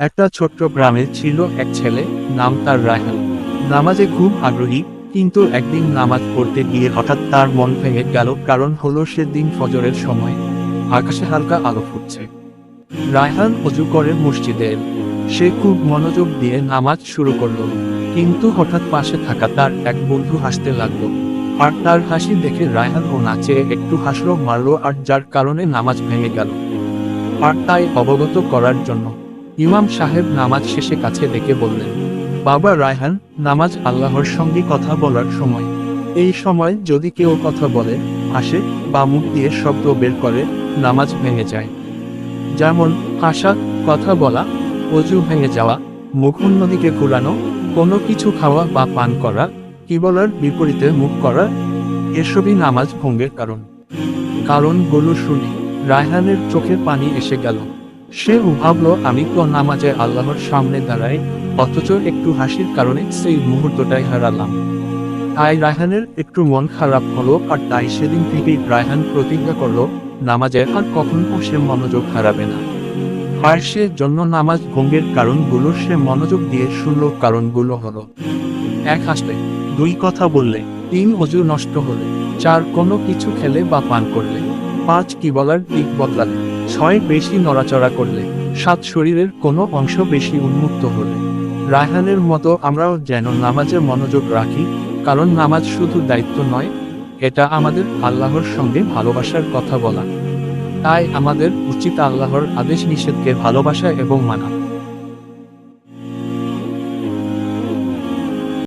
একটা ছোট্ট গ্রামে ছিল এক ছেলে, নাম তার রায়হান নামাজে খুব আগ্রহী, কিন্তু একদিন নামাজ পড়তে গিয়ে হঠাৎ তার মন ভেঙে গেল কারণ হলো সেদিন ফজরের সময়। আকাশে হালকা আলো ফুটছে। রায়হান অজু করে মসজিদে। সে খুব মনোযোগ দিয়ে নামাজ শুরু করল, কিন্তু হঠাৎ পাশে থাকা তার এক বন্ধু হাসতে লাগল। আর তার হাসি দেখে রায়হান ও নাচে একটু হাসলো মারলো আর যার কারণে নামাজ ভেঙে গেল। আর তাই অবগত করার জন্য ইমাম সাহেব নামাজ শেষে কাছে ডেকে বললেন, বাবা রায়হান, নামাজ আল্লাহর সঙ্গে কথা বলার সময়। এই সময় যদি কেউ কথা বলে, আসে বা মুখ দিয়ে শব্দ বের করে, নামাজ ভেঙে যায়। যেমন হাসা কথা বলা, অজু ভেঙে যাওয়া, মুখ অন্যদিকে ঘুরানো, কোনো কিছু খাওয়া বা পান করা কি বলার বিপরীতে মুখ করা, এসবই নামাজ ভঙ্গের কারণ। কারণ কারণগুলো শুনে, রায়হানের চোখে পানি এসে গেল। সে ভাবল, আমি তো নামাজে আল্লাহর সামনে দাঁড়াই? অথচ একটু হাসির কারণে সেই মুহূর্তটাই হারালাম। তাই রায়হানের একটু মন খারাপ হলো আর তাই সেদিন থেকেই রায়হান প্রতিজ্ঞা করল, নামাজে আর কখনো সে মনোযোগ হারাবে না। আর সে জন্য নামাজ ভঙ্গের কারণগুলো সে মনোযোগ দিয়ে শুনল, কারণগুলো হলো এক হাসলে, দুই কথা বললে, তিন অজু নষ্ট হলে, চার কোনো কিছু খেলে বা পান করলে, পাঁচ কি বলার দিক বদলালে। ছয় বেশি নড়াচড়া করলে, সাত শরীরের কোনো অংশ বেশি উন্মুক্ত হলে। রায়হানের মতো আমরাও যেন নামাজে মনোযোগ রাখি, কারণ নামাজ শুধু দায়িত্ব নয়, এটা আমাদের আল্লাহর সঙ্গে ভালোবাসার কথা বলা। তাই আমাদের উচিত আল্লাহর আদেশ নিষেধকে ভালোবাসা এবং মানা।